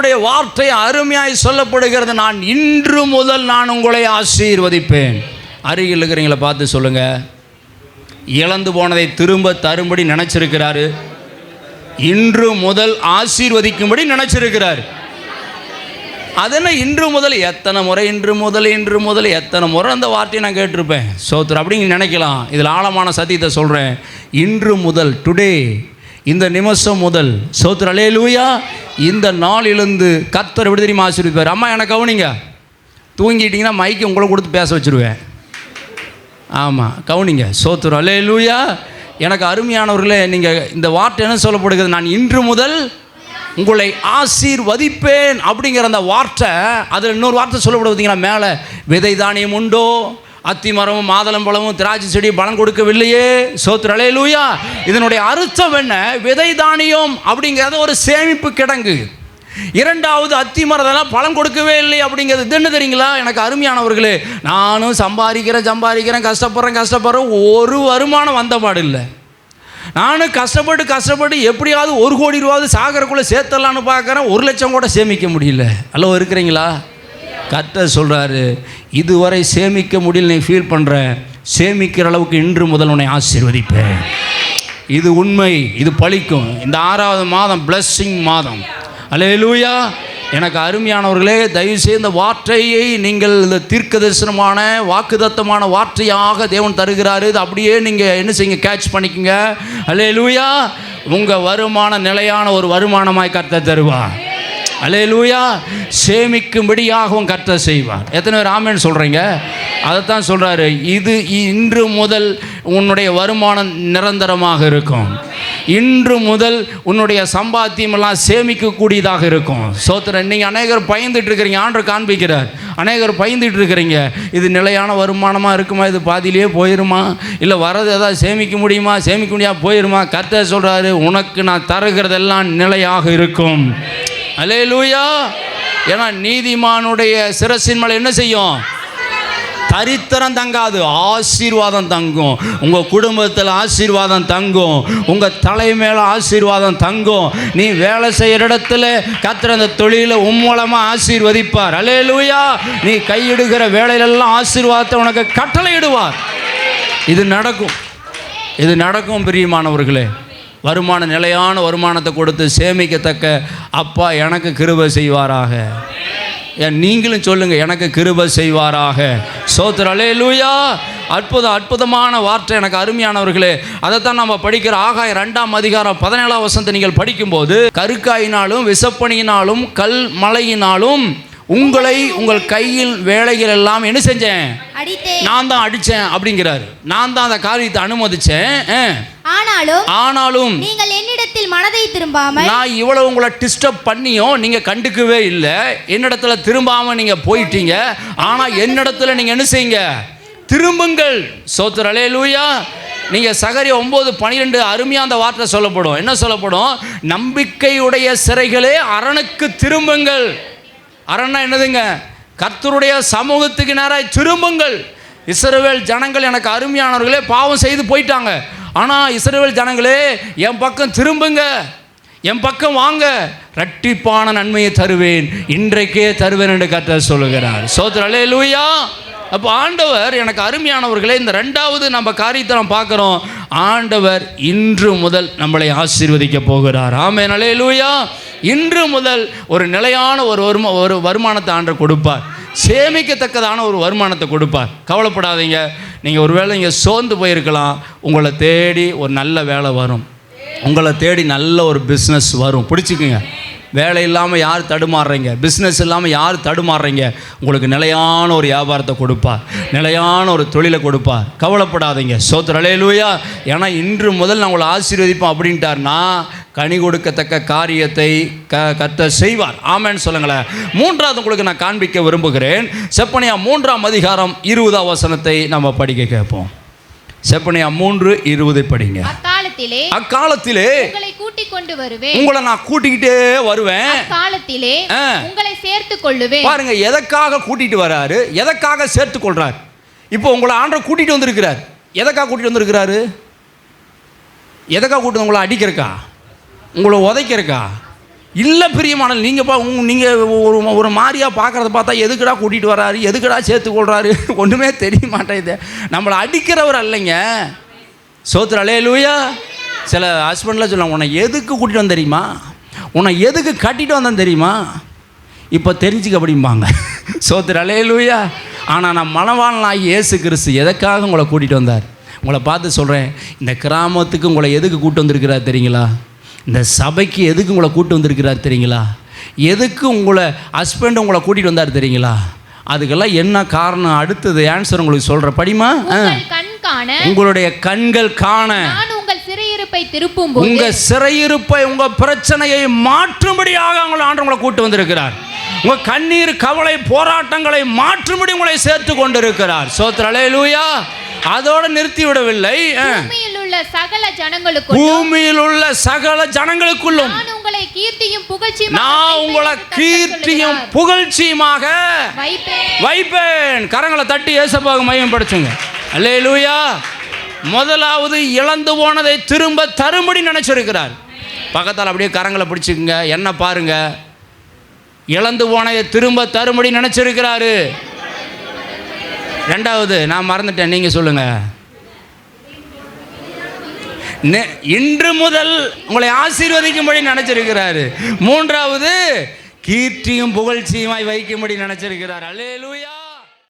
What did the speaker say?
கர்த்தருடைய வார்த்தை அருமையாய் சொல்லப்படுகிறது. நான் இன்று முதல் நான் உங்களை ஆசீர்வதிப்பேன். அருகில் இருக்கிறீங்களை பார்த்து சொல்லுங்க. இழந்து போனதை திரும்ப தரும்படி நினைச்சிருக்கிறாரு. இன்று முதல் ஆசீர்வதிக்கும்படி நினைச்சிருக்கிறார். அதென்ன இன்று முதல் எத்தனை முறை இன்று முதல் இன்று முதல் எத்தனை முறை? அந்த வார்த்தையை நான் கேட்டிருப்பேன். சோத்ரு அப்படின்னு நினைக்கலாம். இதில் ஆழமான சத்தியத்தை சொல்கிறேன் இன்று முதல் டுடே இந்த நிமிஷம் முதல் சோத்ரலே அலே லூயா இந்த நாளிலிருந்து கத்தர் எப்படி தெரியுமா ஆசீர்வதிப்பார்? அம்மா எனக்கு கவனிங்க. தூங்கிட்டீங்கன்னா மைக்கு உங்களை கொடுத்து பேச வச்சுருவேன். ஆமாம் கவுனிங்க. சோத்துரு அலே லூயா எனக்கு அருமையானவர்களே நீங்கள் இந்த வார்த்தை என்ன சொல்லப்படுகிறது? நான் இன்று முதல் உங்களை ஆசீர்வதிப்பேன் அப்படிங்கிற அந்த வார்த்தை அதில் இன்னொரு வார்த்தை சொல்லப்படுவதுங்களா மேலே விதை தானியம் உண்டோ? அத்தி மரமும் மாதளம் பழமும் திராட்சை செடி பலன் கொடுக்கவில்லையே. சோத்ரலே லூயா. இதனுடைய அர்த்தம் என்ன? விதை தானியம் அப்படிங்கிறது ஒரு சேமிப்பு கிடங்கு. இரண்டாவது அத்தி மரதெல்லாம் பழம் கொடுக்கவே இல்லை அப்படிங்கிறது. தின்னு என்ன தெரியுங்களா? எனக்கு அருமையானவர்களே நானும் சம்பாதிக்கிறேன் சம்பாதிக்கிறேன் கஷ்டப்படுறேன் கஷ்டப்படுறேன். ஒரு வருமானம் வந்த பாடு இல்லை. நானும் கஷ்டப்பட்டு கஷ்டப்பட்டு எப்படியாவது ஒரு கோடி ரூபாவது சாகரக்குள்ளே சேர்த்தலான்னு பார்க்குறேன். ஒரு லட்சம் கூட சேமிக்க முடியல. அல்லோ இருக்கிறீங்களா? கர்த்தர் சொல்கிறாரு இதுவரை சேமிக்க முடியல நீ ஃபீல் பண்ணுற சேமிக்கிற அளவுக்கு இன்று முதல் உன்னை ஆசீர்வதிப்பேன். இது உண்மை இது பழிக்கும். இந்த ஆறாவது மாதம் பிளஸ்ஸிங் மாதம். அலே லூயா எனக்கு அருமையானவர்களே தயவுசெய்து இந்த வார்த்தையை நீங்கள் இந்த தீர்க்க தரிசனமான வாக்குதத்தமான வார்த்தையாக தேவன் தருகிறாரு. இது அப்படியே நீங்கள் என்ன செய்யுங்க கேட்ச் பண்ணிக்கங்க. அல்லேலூயா உங்கள் வருமான நிலையான ஒரு வருமானமாய் கர்த்தர் தருவான் அலையலூயா. சேமிக்கும்படியாகவும் கர்த்தர் செய்வார். எத்தனை பேர் ஆமேன்னு சொல்கிறீங்க அதைத்தான் சொல்கிறாரு இது இன்று முதல் உன்னுடைய வருமானம் நிரந்தரமாக இருக்கும். இன்று முதல் உன்னுடைய சம்பாத்தியம் எல்லாம் சேமிக்கக்கூடியதாக இருக்கும். சோத்திரன் நீங்கள் அநேகர் பயந்துட்டு இருக்கிறீங்க ஆண்டு காண்பிக்கிறார். அநேகர் பயந்துட்டு இருக்கிறீங்க இது நிலையான வருமானமாக இருக்குமா? இது பாதியிலேயே போயிருமா? இல்லை வரது ஏதாவது சேமிக்க முடியுமா? சேமிக்க முடியாது போயிருமா? கர்த்தர் சொல்கிறாரு உனக்கு நான் தருகிறதெல்லாம் நிலையாக இருக்கும். அலே லூயா ஏன்னா நீதிமானுடைய சிரசின் மலை என்ன செய்யும்? தரித்திரம் தங்காது ஆசீர்வாதம் தங்கும். உங்கள் குடும்பத்தில் ஆசீர்வாதம் தங்கும். உங்கள் தலை மேலே ஆசீர்வாதம் தங்கும். நீ வேலை செய்கிற இடத்துல கத்துற அந்த தொழிலை உம்மூலமாக ஆசீர்வதிப்பார். அலே லூயா நீ கையிடுகிற வேலையிலெல்லாம் ஆசீர்வாதத்தை உனக்கு கட்டளையிடுவார். இது நடக்கும். இது நடக்கும் பிரியமானவர்களே. வருமான நிலையான வருமானத்தை கொடுத்து சேமிக்கத்தக்க அப்பா எனக்கு கிருபை செய்வாராக. ஏன் நீங்களும் சொல்லுங்க எனக்கு கிருபை செய்வாராக. சோத்திர அலேலூயா அற்புதம் அற்புதமான வார்த்தை எனக்கு அருமையானவர்களே. அதைத்தான் நம்ம படிக்கிற ஆகாய ரெண்டாம் அதிகாரம் பதினேழாம் வசனத்தை நீங்கள் படிக்கும்போது கருக்காயினாலும் விசப்பணியினாலும் கல் மலையினாலும் உங்களை உங்கள் கையில் வேலைகள் எல்லாம் என்ன செஞ்சேன்? நான் தான் அடித்தேன் அப்படிங்கிறாரு. நான் தான் அந்த காரியத்தை அனுமதிச்சேன். ஆ. ஆனாலும் ஆனாலும் நீங்கள் என்னிடத்தில் மனதை திரும்பாமல் நான் இவ்வளவு உங்களை டிஸ்டர்ப் பண்ணியும் நீங்கள் கண்டுக்கவே இல்லை. என்னிடத்துல திரும்பாமல் நீங்கள் போயிட்டீங்க. ஆனால் என்னிடத்துல நீங்கள் என்ன செய்யுங்க? திரும்புங்கள். சோத்திர அலேலூயா நீங்கள் சகரி ஒம்பது பன்னிரெண்டு அருமையாக அந்த வார்த்தை சொல்லப்படும். என்ன சொல்லப்படும்? நம்பிக்கையுடைய சிறைகளே அரணுக்கு திரும்புங்கள். அரண்னா என்னதுங்க? கர்த்தருடைய சமூகத்துக்கு நேராய் திரும்புங்கள். இஸ்ரவேல் ஜனங்கள் எனக்கு அருமையானவர்களே பாவம் செய்து போயிட்டாங்க. ஆனால் இஸ்ரேல் ஜனங்களே என் பக்கம் திரும்புங்க. என் பக்கம் வாங்க. ரட்டிப்பான நன்மையை தருவேன். இன்றைக்கே தருவேன் என்று கத்த சொல்லுகிறார். சோத்ரலே லூயா அப்போ ஆண்டவர் எனக்கு அருமையானவர்களே இந்த ரெண்டாவது நம்ம காரியத்தை நம்ம பார்க்குறோம். ஆண்டவர் இன்று முதல் நம்மளை ஆசீர்வதிக்க போகிறார். ஆமே நலே லூயா இன்று முதல் ஒரு நிலையான ஒரு வருமா ஒரு வருமானத்தை ஆண்டர் கொடுப்பார். சேமிக்கத்தக்கதான ஒரு வருமானத்தை கொடுப்பார். கவலைப்படாதீங்க. நீங்கள் ஒருவேளை இங்கே சோர்ந்து போயிருக்கலாம். உங்களை தேடி ஒரு நல்ல வேலை வரும். உங்களை தேடி நல்ல ஒரு பிஸ்னஸ் வரும். பிடிச்சிக்குங்க. வேலை இல்லாமல் யார் தடுமாறுறீங்க? பிஸ்னஸ் இல்லாமல் யார் தடுமாறுறீங்க? உங்களுக்கு நிலையான ஒரு வியாபாரத்தை கொடுப்பார் நிலையான ஒரு தொழிலை கொடுப்பார் கவலைப்படாதீங்க. சோத்திர ஏன்னா இன்று முதல் நான் உங்களை ஆசீர்வதிப்போம் அப்படின்ட்டார்னா கனி கொடுக்கத்தக்க காரியத்தை க கத்த செய்வார். ஆமேன்னு சொல்லுங்களேன். மூன்றாவது உங்களுக்கு நான் காண்பிக்க விரும்புகிறேன். செப்பனியா மூன்றாம் அதிகாரம் இருபதாம் வசனத்தை நம்ம படிக்க கேட்போம். செப்பனியா மூன்று இருபதை படிங்க. அக்காலத்திலே அக்காலத்திலே உங்களை கூட்டிக் கொண்டு வருவேன். உங்களை நான் கூட்டிக்கிட்டே வருவேன். அக்காலத்திலே. உங்களை சேர்த்துக் கொள்ளுவேன். பாருங்க எதற்காக கூட்டிட்டு வராரு? எதற்காக சேர்த்து கொள்றார்? இப்போ உங்களை ஆண்டவர் கூட்டிட்டு வந்திருக்கிறார். எதற்காக கூட்டிட்டு வந்திருக்கிறாரு? எதற்காக கூட்டிட்டு உங்களை அடிக்கிறக்கா? உங்களை உதைக்கிறக்கா? இல்லை பிரியமானல் நீங்கள் பா நீங்கள் ஒரு ஒரு மாதிரியா பார்க்குறத பார்த்தா எதுக்குடா கூட்டிகிட்டு வராரு எதுக்குடா சேர்த்து கொள்கிறாரு ஒன்றுமே தெரிய மாட்டேங்குது. நம்மளை அடிக்கிறவர் அல்லைங்க. சோத்துரு லூயா சில ஹஸ்பண்டில் சொல்லுவாங்க உன்னை எதுக்கு கூட்டிகிட்டு வந்த தெரியுமா? உன்னை எதுக்கு கட்டிட்டு வந்தேன் தெரியுமா? இப்போ தெரிஞ்சுக்க அப்படிம்பாங்க. சோத்துரு லூயா ஆனால் நான் மனவாளனாகி இயேசு கிறிஸ்து எதுக்காக உங்களை கூட்டிகிட்டு வந்தார்? உங்களை பார்த்து சொல்கிறேன் இந்த கிராமத்துக்கு உங்களை எதுக்கு கூப்பிட்டு வந்திருக்கிறார் தெரியுங்களா? இந்த சபைக்கு எதுக்கு உங்களை கூட்டு வந்திருக்கிறார் தெரியுங்களா? எதுக்கு உங்களை ஹஸ்பண்ட் உங்களை கூட்டிகிட்டு வந்தார் தெரியுங்களா? அதுக்கெல்லாம் என்ன காரணம்? அடுத்தது ஆன்சர் உங்களுக்கு சொல்கிற படிமா உங்களுடைய கண்கள் காண. சிறையிருப்பை திருப்பும் உங்க சிறையிருப்பை உங்க பிரச்சனையை மாற்றும்படியாக உங்களை ஆண்டு உங்களை கூட்டு வந்திருக்கிறார். உங்க கண்ணீர் கவலை போராட்டங்களை மாற்றும்படி உங்களை சேர்த்து கொண்டிருக்கிறார். சோத்ரலே லூயா அதோட நிறுத்தி விடவில்லை. பூமியில் உள்ள சகல ஜனங்களுக்கும் பூமியில் உள்ள சகல ஜனங்களுக்குள்ளும் நான் உங்களை கீர்த்தியும் புகழ்ச்சியும் நான் உங்களை கீர்த்தியும் புகழ்ச்சியுமாக வைப்பேன். கரங்களை தட்டி ஏசப்பாக மையம் படைச்சுங்க அல்லே லூயா முதலாவது இழந்து போனதை திரும்ப தரும்படி நினைச்சிருக்கிறார். பக்கத்தால் அப்படியே கரங்களை பிடிச்சிக்குங்க. என்ன பாருங்க. இழந்து போனதை திரும்ப தரும்படி நினைச்சிருக்கிறாரு. ரெண்டாவது நான் மறந்துட்டேன் நீங்கள் சொல்லுங்க. நெ- இன்று முதல் உங்களை ஆசீர்வதிக்கும்படி நினைச்சிருக்கிறாரு. மூன்றாவது கீர்த்தியும் புகழ்ச்சியுமாய் வைக்கும்படி நினைச்சிருக்கிறார். அல்லேலூயா!